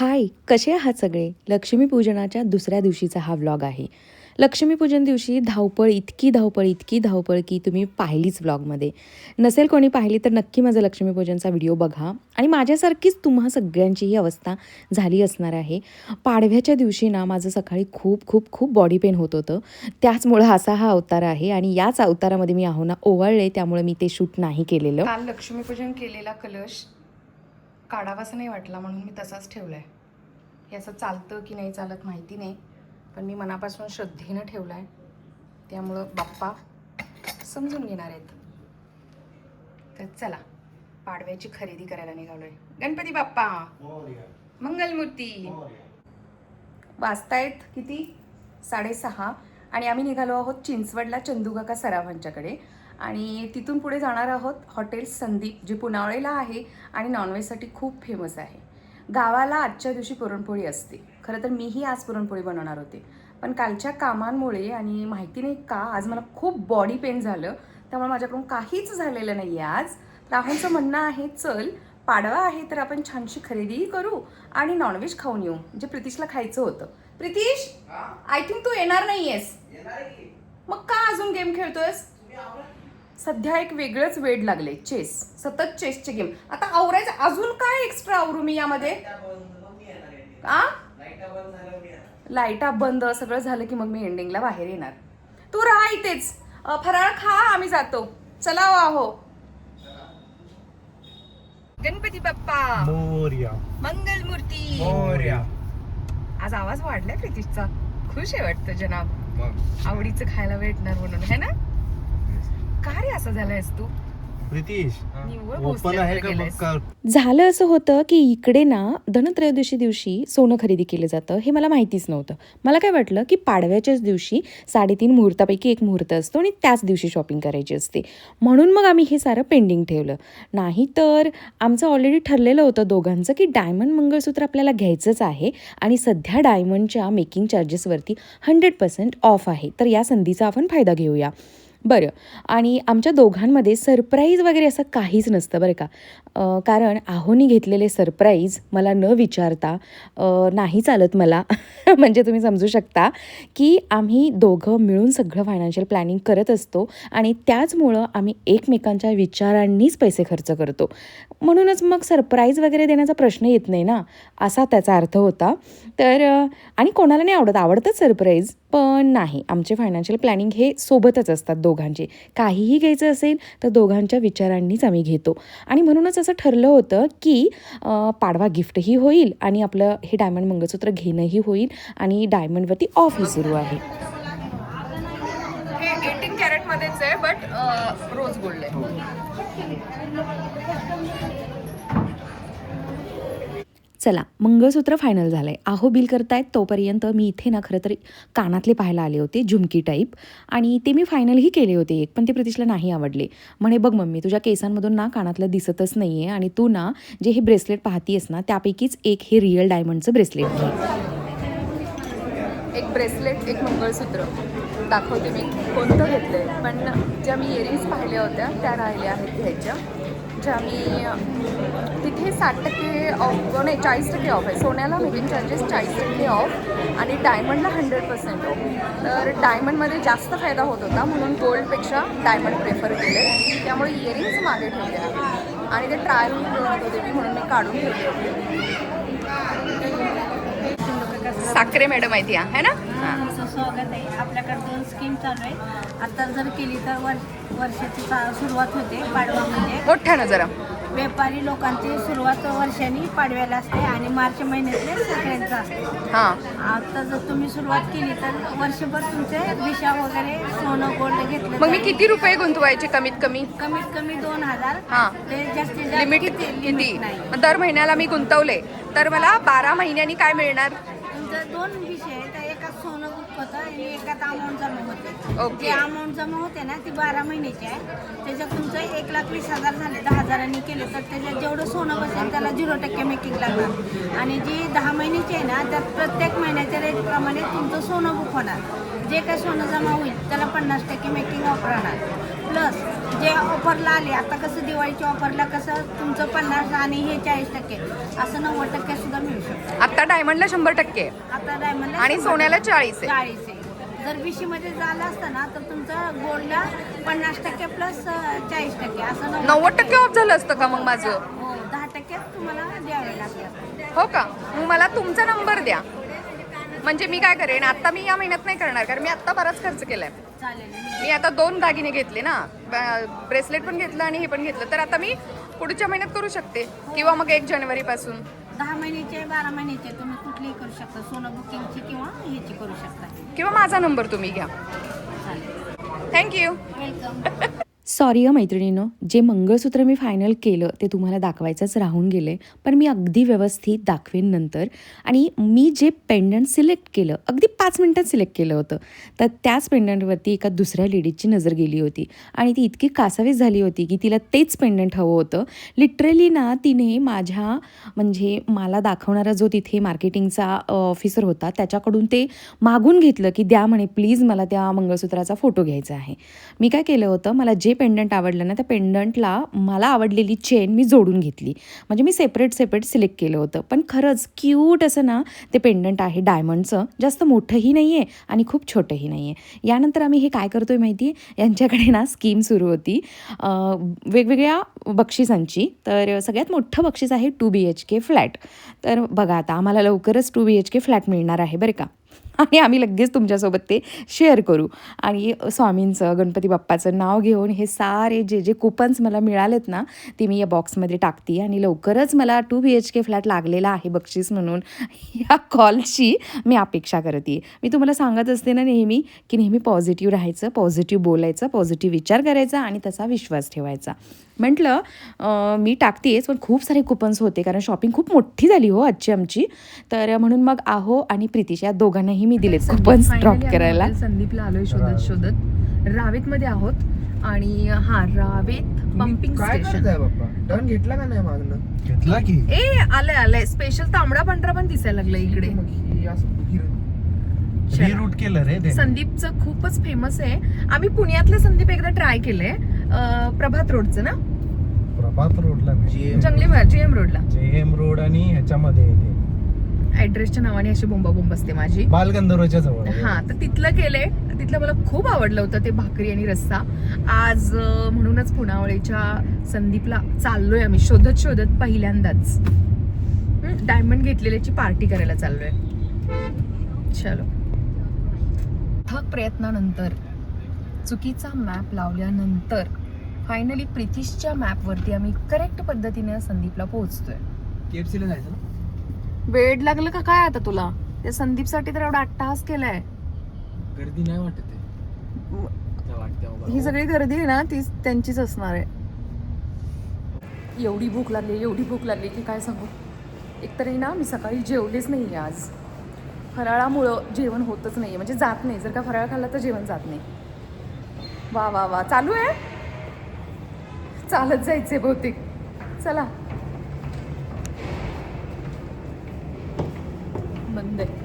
हाय कसे आहात सगळे? लक्ष्मीपूजनाच्या दुसऱ्या दिवशीचा हा व्लॉग आहे. लक्ष्मीपूजन दिवशी धावपळ इतकी धावपळ इतकी धावपळ की तुम्ही पाहिलीच व्लॉगमध्ये नसेल कोणी पाहिली तर नक्की माझा लक्ष्मीपूजनचा व्हिडिओ बघा. आणि माझ्यासारखीच तुम्हा सगळ्यांची ही अवस्था झाली असणार आहे. पाडव्याच्या दिवशी ना माझं सकाळी खूप खूप खूप बॉडी पेन होत होतं. त्याचमुळं असा हा अवतार आहे आणि याच अवतारामध्ये मी आहो ना ओवाळले त्यामुळे मी ते शूट नाही केलेलं. लक्ष्मीपूजन केलेला कलश काढावासा नाही वाटला म्हणून मी तसाच ठेवलाय. हे असं चालतं की नाही चालत माहिती नाही पण मी मनापासून श्रद्धेनं ठेवलाय. त्यामुळं बाप्पा समजून घेणार आहेत. तर चला पाडव्याची खरेदी करायला निघालोय. गणपती बाप्पा! मंगलमूर्ती! वाजतायत किती? साडेसहा. आणि आम्ही निघालो आहोत चिंचवडला चंदुकाका सराफांच्याकडे आणि तिथून पुढे जाणार आहोत हॉटेल संदीप जे पुनावळेला आहे आणि नॉनव्हेजसाठी खूप फेमस आहे. गावाला आजच्या दिवशी पुरणपोळी असते. खरं तर मीही आज पुरणपोळी बनवणार होते. पण कालच्या कामांमुळे आणि माहिती नाही का आज मला खूप बॉडी पेन झालं. त्यामुळे माझ्याकडून काहीच झालेलं नाही आहे आज राहुलचं म्हणणं आहे चल पाडवा आहे तर आपण छानशी खरेदीही करू आणि नॉनव्हेज खाऊन येऊ. जे प्रितीशला खायचं होतं. प्रितीश आय थिंक तू येणार नाहीयेस. मग का अजून गेम खेळतोयस? सध्या एक वेगळंच वेड लागले चेस सतत चेसचे गेम आता आवरायचं अजून काय एक्स्ट्रा आवरू मी यामध्ये? आ? लाईटा बंद. सगळं झालं की मग मी एंडिंगला बाहेर येणार. तू राहा इथेच. फराळ खा आम्ही जातो. चला हो आहो. गणपती बाप्पा. मोर्या. मंगलमूर्ती मोर्या. आज आवाज वाढलाय प्रितीशचा. खुश आहे वाटतं जनाब. आवडीचं खायला भेटणार म्हणून है ना? का रे असं झालंयस तू? प्रितीश निव्वळ ओपन भोसल्याकडे आहे का बघ गेलायस. का झालं असं होतं की इकडे ना धनत्रयोदशी दिवशी सोनं खरेदी केलं जातं हे मला माहितीच नव्हतं. मला काय वाटलं की पाडव्याच्याच दिवशी साडेतीन मुहूर्तापैकी एक मुहूर्त असतो आणि त्याच दिवशी शॉपिंग करायची असते. म्हणून मग आम्ही हे सारं पेंडिंग ठेवलं. नाही तर आमचं ऑलरेडी ठरलेलं होतं दोघांचं की डायमंड मंगळसूत्र आपल्याला घ्यायचंच आहे आणि सध्या डायमंडच्या मेकिंग चार्जेसवरती हंड्रेड पर्सेंट ऑफ आहे. तर या संधीचा आपण फायदा घेऊया. बरं. आणि आमच्या दोघांमध्ये सरप्राईज वगैरे असं काहीच नसतं बरं का. कारण आहोनी घेतलेले सरप्राईज मला न विचारता नाही चालत मला. म्हणजे तुम्ही समजू शकता की आम्ही दोघं मिळून सगळं फायनान्शियल प्लॅनिंग करत असतो आणि त्याचमुळं आम्ही एकमेकांच्या विचारांनीच पैसे खर्च करतो. म्हणूनच मग सरप्राईज वगैरे देण्याचा प्रश्न येत नाही ना असा त्याचा अर्थ होता. तर आणि कोणाला नाही आवडत आवडतं सरप्राईज पण नाही. आमचे फायनान्शियल प्लॅनिंग हे सोबतच असतात दोघांचे. काहीही घ्यायचं असेल तर दोघांच्या विचारांनीच आम्ही घेतो. आणि म्हणूनच असं ठरलं होतं की पाडवा गिफ्टही होईल आणि आपलं हे डायमंड मंगळसूत्र घेणंही होईल आणि डायमंडवरती ऑफही सुरू आहे. हे एटीन कॅरेट मध्येच आहे बट रोज गोल्ड आहे. चला मंगळसूत्र फायनल झालं आहे आहो बिल करतायत तोपर्यंत मी इथे ना खरं तर कानातले पाहायला आले होते झुमकी टाईप आणि ते मी फायनलही केले होते एक पण ते प्रितीशला नाही आवडले. म्हणे बघ मम्मी तुझ्या केसांमधून ना कानातलं दिसतच नाही आहे आणि तू ना जे हे ब्रेसलेट पाहतीयस ना त्यापैकीच एक हे रिअल डायमंडचं ब्रेसलेट घे. एक ब्रेसलेट एक मंगळसूत्र. दाखवते मी. कोणतं घेतलंय? पण ज्या मी इयरिंग्स पाहिल्या होत्या त्या राहिल्या आहेत घ्यायच्या. जे मी तिथे साठ टक्के ऑफ नाही चाळीस टक्के ऑफ आहे. सोन्याला मेकिंग चार्जेस चाळीस टक्के ऑफ आणि डायमंडला हंड्रेड पर्सेंट ऑफ तर डायमंडमध्ये जास्त फायदा होत होता म्हणून गोल्डपेक्षा डायमंड प्रेफर केले. त्यामुळे इयरिंग्स मागे ठेवले आहेत आणि ते ट्रायल होत होते मी म्हणून मी काढून ठेवले. होते साखरे मॅडम आहे ती है ना? हां तुमचं स्वागत आहे. आपल्याकडे दोन स्कीम चालू आहे आता जर केली तर वर वर्षाची चा- सुरुवात होते पाडवा म्हणजे मोठ्यानं जरा. व्यापारी लोकांची सुरुवात वर्षानी पाडव्याला असते आणि मार्च महिन्यातले सगळ्यांचं असते. हां. आता जर तुम्ही सुरुवात केली तर वर्षभर तुमचे विषा वगैरे सोनं गोल्ड घेतलं मग मी तर किती रुपये गुंतवायचे कमीत कमी? कमीत कमी दोन हजार. हां. ते जास्तीत जास्त लिमिट किती? किती? लिमिट नाही. मग दर महिन्याला मी गुंतवले. तर मला बारा महिन्यांनी काय मिळणार? दोन विषय आहे तर एकात सोनं बुक होतं आणि एकात अमाऊंट जमा होते. ओके. जे अमाऊंट जमा होते ना ती बारा महिन्याची आहे. त्याच्यात तुमचं एक लाख वीस हजार झाले दहा हजारांनी केले तर त्याच्यात जेवढं सोनं बसेल त्याला झिरो टक्के मेकिंग लागणार. आणि जी दहा महिन्याची आहे ना त्यात प्रत्येक महिन्याच्या रेटप्रमाणे तुमचं सोनं बुक होणार. जे काय सोनं जमा होईल त्याला पन्नास टक्के मेकिंग ऑफ राहणार. प्लस जे ऑफरला आले आता कसं दिवाळीच्या ऑफरला कसं तुमचं पन्नास आणि हे चाळीस टक्के असं नव्वद टक्के सुद्धा मिळू शकतं. आता डायमंडला शंभर टक्के. आता डायमंडला आणि सोन्याला. चाळीस आहे. चाळीस आहे. जर बीसी मध्ये झालं असतं ना तर तुमचं गोल्डला पन्नास टक्के प्लस चाळीस टक्के असं नव्वद टक्के. ऑफ झालं असतं का मग माझं? हो दहा टक्के तुम्हाला द्यावे लागतात हो का? मग मला तुमचा नंबर द्या. म्हणजे मी काय करेन आता मी या महिन्यात नाही करणार कारण मी आता बराच खर्च केलाय. मी आता दोन दागिने घेतले ना. ब्रेसलेट पण घेतलं आणि हे पण घेतलं. तर आता मी पुढच्या महिन्यात करू शकते. किंवा मग एक जानेवारी पासून दहा महिन्याचे बारा महिन्याचे तुम्ही कुठलीही करू शकता. सोनं बुकिंगची किंवा ह्याची करू शकता. किंवा माझा नंबर तुम्ही घ्या. चालेल. थँक्यू वेलकम सॉरी अ मैत्रिणीनं जे मंगळसूत्र मी फायनल केलं ते तुम्हाला दाखवायचंच राहून गेले पण मी अगदी व्यवस्थित दाखवेन नंतर. आणि मी जे पेंडंट सिलेक्ट केलं अगदी पाच मिनटात सिलेक्ट केलं होतं. तर त्याच पेंडंटवरती एका दुसऱ्या लेडीजची नजर गेली होती. आणि ती इतकी कासावीस झाली होती की तिला तेच पेंडंट हवं होतं. लिटरली ना तिने माझ्या म्हणजे मला दाखवणारा जो तिथे मार्केटिंगचा ऑफिसर होता त्याच्याकडून ते मागून घेतलं की द्या म्हणे प्लीज मला त्या मंगळसूत्राचा फोटो घ्यायचा आहे. मी काय केलं होतं मला जे पेंडंट आवडलं ना त्या पेंडंटला मला आवडलेली चेन मी जोडून घेतली. म्हणजे मी सेपरेट सेपरेट सिलेक्ट केलं होतं. पण खरंच क्यूट असं ना ते पेंडंट आहे डायमंडचं जास्त मोठंही नाही आहे आणि खूप छोटंही नाही आहे यानंतर आम्ही हे काय करतो आहे माहिती आहे यांच्याकडे ना स्कीम सुरू होती. वेगवेगळ्या बक्षिसांची. तर सगळ्यात मोठं बक्षीस आहे two B H K flat तर बघा आता आम्हाला लवकरच two B H K flat मिळणार आहे बरं का? आणि आम्ही लगेच तुमच्यासोबत ते शेअर करू. आणि स्वामींचं गणपती बाप्पाचं नाव घेऊन हे सारे जे जे कुपन्स मला मिळालेत ना ते मी या बॉक्समध्ये टाकते. आणि लवकरच मला two B H K flat लागलेला आहे बक्षीस म्हणून. या कॉलची मी अपेक्षा करते. मी तुम्हाला सांगत असते ना नेहमी की नेहमी पॉझिटिव्ह राहायचं पॉझिटिव्ह बोलायचं पॉझिटिव्ह विचार करायचा आणि त्याचा विश्वास ठेवायचा. म्हटलं मी टाकतेच पण खूप सारे कुपन्स होते कारण शॉपिंग खूप मोठी झाली हो आजची आमची. तर म्हणून मग आहो आणि प्रितिश या दोघांनाही मी दिलेत कुपन्स ड्रॉप करायला. संदीपला आलोय शोधत शोधत. रावेत मध्ये आहोत आणि हा रावेत पंपिंग स्टेशन घेतला का नाही मागणं घेतला की. ए आलंय आलंय. स्पेशल तांबडा पांढरा पण दिसायला लागला इकडे. रिरूट केलं रे ते संदीपचं खूपच फेमस आहे. आम्ही पुण्यातलं संदीप एकदा ट्राय केलंय. प्रभात रोडचं ना? प्रभात रोडला. जंगली जीएम रोडला. जे एम रोड आणि ह्याच्यामध्ये ऍड्रेसच्या नावाने अशी बोंबा बोंब असते माझी. बालगंधर्वच्या जवळ हा तर तिथलं केलंय. तिथलं मला खूप आवडलं होतं ते भाकरी आणि रस्सा. आज म्हणूनच पुनावळीच्या संदीपला चाललोय आम्ही. शोधत शोधत पहिल्यांदाच. डायमंड घेतलेल्याची पार्टी करायला चाललोय. चलो. थक प्रयत्नानंतर चुकीचा मॅप लावल्यानंतर फायनली प्रितिशच्या मॅपवरती आम्ही करेक्ट पद्धतीने संदीपला पोहोचतोय. KFC ला जायचं ना? वेळ लागलं का काय आता तुला? त्या संदीपसाठी तर एवढा अट्टाहास केलाय. गर्दी नाही वाटत आहे. आता वाटते बाबा. ही सगळी गर्दी आहे ना ती त्यांचीच असणार आहे. एवढी भूक लागली एवढी भूक लागली की काय सांगू? एकतरी ना मी सकाळी जेवलेच नाही आज. फराळामुळं जेवण होतच नाही म्हणजे जात नाही. जर का फराळ खाल्ला तर जेवण जात नाही. वा वा वा. चालू आहे? चालत जायचे बहुतेक. चला. बंद आहे.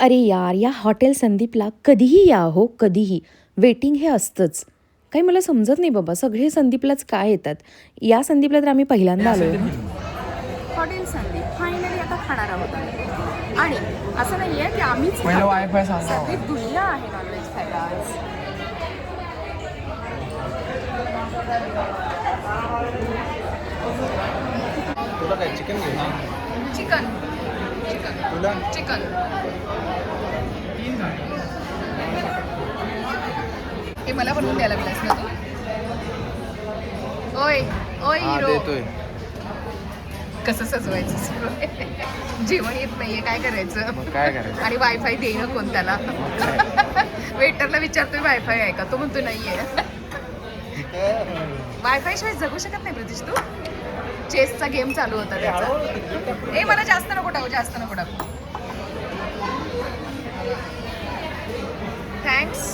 अरे यार या हॉटेल संदीपला कधीही या हो कधीही. वेटिंग हे असतंच. काही मला समजत नाही बाबा सगळे संदीपलाच काय येतात? या संदीपला तर आम्ही पहिल्यांदा आलो हॉटेल संदीप फायनली आता खाणार आहोत आम्ही. आणि असं नाही आहे की आम्हीच पहिलं खातो. वायफाय सांगा सगळी दुनिया आहे नॉनव्हेज खायला आज. तुला काय चिकन चिकन चिकन तुला? चिकन. हे मला बनवून द्यायला लागलास ना तू? ओय ओय हिरो. कसं सजवायचं. जेवण येत नाहीये काय करायचं? मग काय करायचं? आणि वायफाय देणं कोण त्याला? वेटरला विचारतोय वायफाय आहे का? तो म्हणतो नाहीये. वायफाय शिवाय जगू शकत नाही प्रतीश तू? चेसचा गेम चालू होता त्याचा. ए मला जास्त नको टाकू जास्त नको टाकू. थँक्स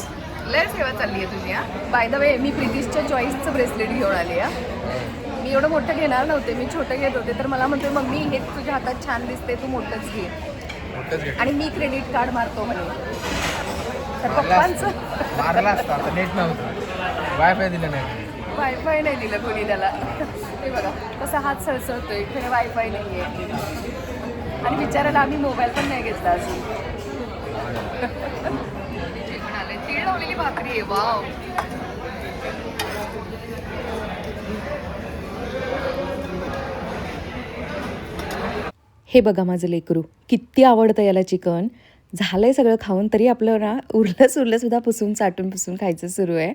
लय सेवा चालली आहे तुझी हा. बाय द वे मी प्रितीशच्या चॉईसचं ब्रेसलेट घेऊन आली आहे मी एवढं मोठं घेणार नव्हते मी छोटं घेत होते तर मला म्हणतोय मम्मी हे तुझ्या हातात छान दिसते तू मोठंच घे. आणि मी क्रेडिट कार्ड मारतो म्हणे. तर पप्पांचं वायफाय दिलं नाही. वायफाय नाही दिलं कोणी त्याला. ते बघा कसा हात सळसळतोय खरं वायफाय नाही आहे आणि बिचारायला आम्ही मोबाईल पण नाही घेतला अजून. तीळ लावलेली भाकरी आहे वाव. हे बघा माझं लेकरू किती आवडतं याला चिकन. झालं आहे सगळं खाऊन तरी आपलं ना उरलं उरलंसुद्धा पुसून चाटून पुसून खायचं सुरू आहे.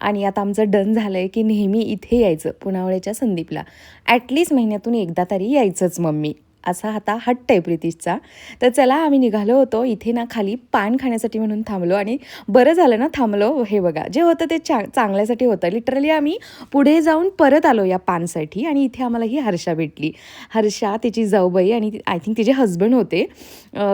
आणि आता आमचं डन झालं आहे की नेहमी इथे यायचं पुनावळ्याच्या संदीपला. ॲटलिस्ट महिन्यातून एकदा तरी यायचंच मम्मी. असा आता हट्ट आहे प्रितीशचा. तर चला आम्ही निघालो होतो इथे ना खाली पान खाण्यासाठी म्हणून थांबलो आणि बरं झालं ना थांबलो हे बघा. जे होतं ते चा चांगल्यासाठी होतं. लिटरली आम्ही पुढे जाऊन परत आलो या पानसाठी आणि इथे आम्हाला ही हर्षा भेटली. हर्षा तिची जाऊबाई आणि आय थिंक तिचे हस्बंड होते.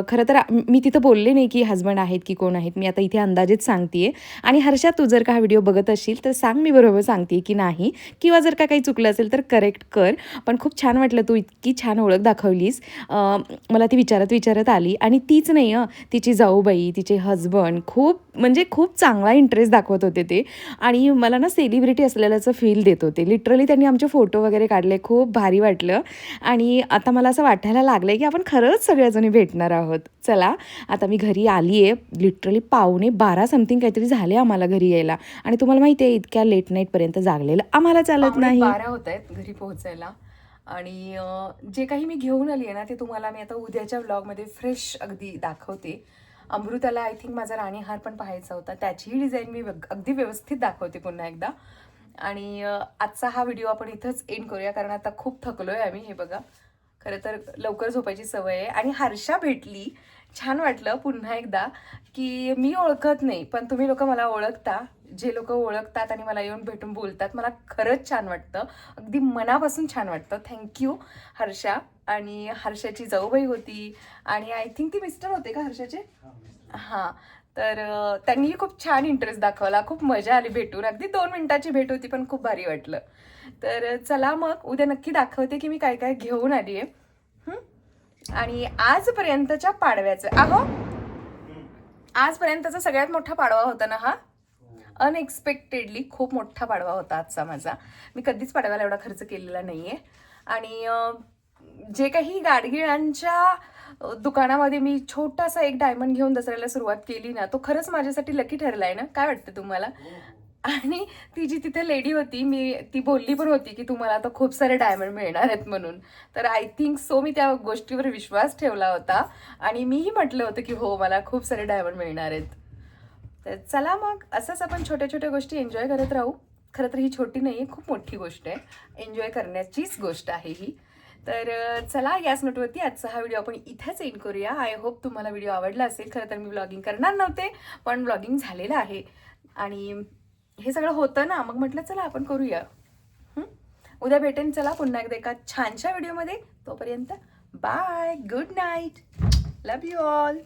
खरं तर मी तिथं बोलले नाही की हस्बंड आहेत की कोण आहेत. मी आता इथे अंदाजेच सांगते आणि हर्षा तू जर का हा व्हिडिओ बघत असशील तर सांग मी बरोबर सांगते की नाही. किंवा जर का काही चुकलं असेल तर करेक्ट कर. पण खूप छान वाटलं तू इतकी छान ओळख दाखवली. अं, मला ती विचारत विचारत आली आणि तीच नाही हं तिची जाऊबाई तिचे हजबंड खूप म्हणजे खूप चांगला इंटरेस्ट दाखवत होते ते. आणि मला ना सेलिब्रिटी असलेल्याचं फील देत होते. लिटरली त्यांनी आमचे फोटो वगैरे काढले खूप भारी वाटलं. आणि आता मला असं वाटायला लागलं की आपण खरंच सगळ्याजणी भेटणार आहोत. चला आता मी घरी आली आहे लिटरली पावणे बारा समथिंग काहीतरी झाले आम्हाला घरी यायला. आणि तुम्हाला माहिती आहे इतक्या लेट नाईटपर्यंत जागलेलं आम्हाला चालत नाही. बारा होत आहेत घरी पोहोचायला. आणि जे काही मी घेऊन आली आहे ना ते तुम्हाला मी आता उद्याच्या व्लॉगमध्ये फ्रेश अगदी दाखवते. अमृताला आय थिंक माझा राणीहार पण पाहायचा होता. त्याचीही डिझाईन मी अगदी व्यवस्थित दाखवते पुन्हा एकदा. आणि आजचा हा व्हिडिओ आपण इथंच एंड करूया कारण आता खूप थकलो आहे आम्ही हे बघा. खरं तर लवकर झोपायची सवय आहे. आणि हर्षा भेटली. छान वाटलं पुन्हा एकदा की मी ओळखत नाही पण तुम्ही लोक मला ओळखता. जे लोक ओळखतात आणि मला येऊन भेटून बोलतात मला खरंच छान वाटतं. अगदी मनापासून छान वाटतं. Thank you Harsha. आणि हर्षाची जाऊबाई होती. आणि आय थिंक ती मिस्टर होते का हर्षाचे? हां. तर त्यांनीही खूप छान इंटरेस्ट दाखवला. खूप मजा आली भेटून. अगदी दोन मिनिटाची भेट होती पण खूप भारी वाटलं. तर चला मग उद्या नक्की दाखवते की मी काय काय घेऊन आली आहे. आणि आजपर्यंतच्या पाडव्याचं अहो? आजपर्यंतचा सगळ्यात मोठा पाडवा होता ना हा? अनएक्सपेक्टेडली खूप मोठा पाडवा होता आजचा माझा. मी कधीच पाडव्याला एवढा खर्च केलेला नाही आहे आणि जे काही गाडगिळांच्या दुकानामध्ये मी छोटासा एक डायमंड घेऊन दसऱ्याला सुरुवात केली ना तो खरंच माझ्यासाठी लकी ठरला आहे ना? काय वाटतं तुम्हाला? आणि ती जी तिथे लेडी होती मी ती बोलली पण होती की तुम्हाला आता खूप सारे डायमंड मिळणार आहेत म्हणून. तर आय थिंक सो मी त्या गोष्टीवर विश्वास ठेवला होता. आणि मीही म्हटलं होतं की हो मला खूप सारे डायमंड मिळणार आहेत. तर चला मग असंच आपण छोट्या छोट्या गोष्टी एन्जॉय करत राहू. खरं तर ही छोटी नाही आहे खूप मोठी गोष्ट आहे. एन्जॉय करण्याचीच गोष्ट आहे ही. तर चला याच नोटवरती आजचा हा व्हिडिओ आपण इथेच एंड करूया. आय होप तुम्हाला व्हिडिओ आवडला असेल. खरं तर मी ब्लॉगिंग करणार नव्हते पण ब्लॉगिंग झालेलं आहे. आणि हे सगळं होतं ना मग म्हटलं चला आपण करूया. उद्या भेटेन चला पुन्हा एकदा एका छानशा व्हिडिओमध्ये तोपर्यंत bye good night love you all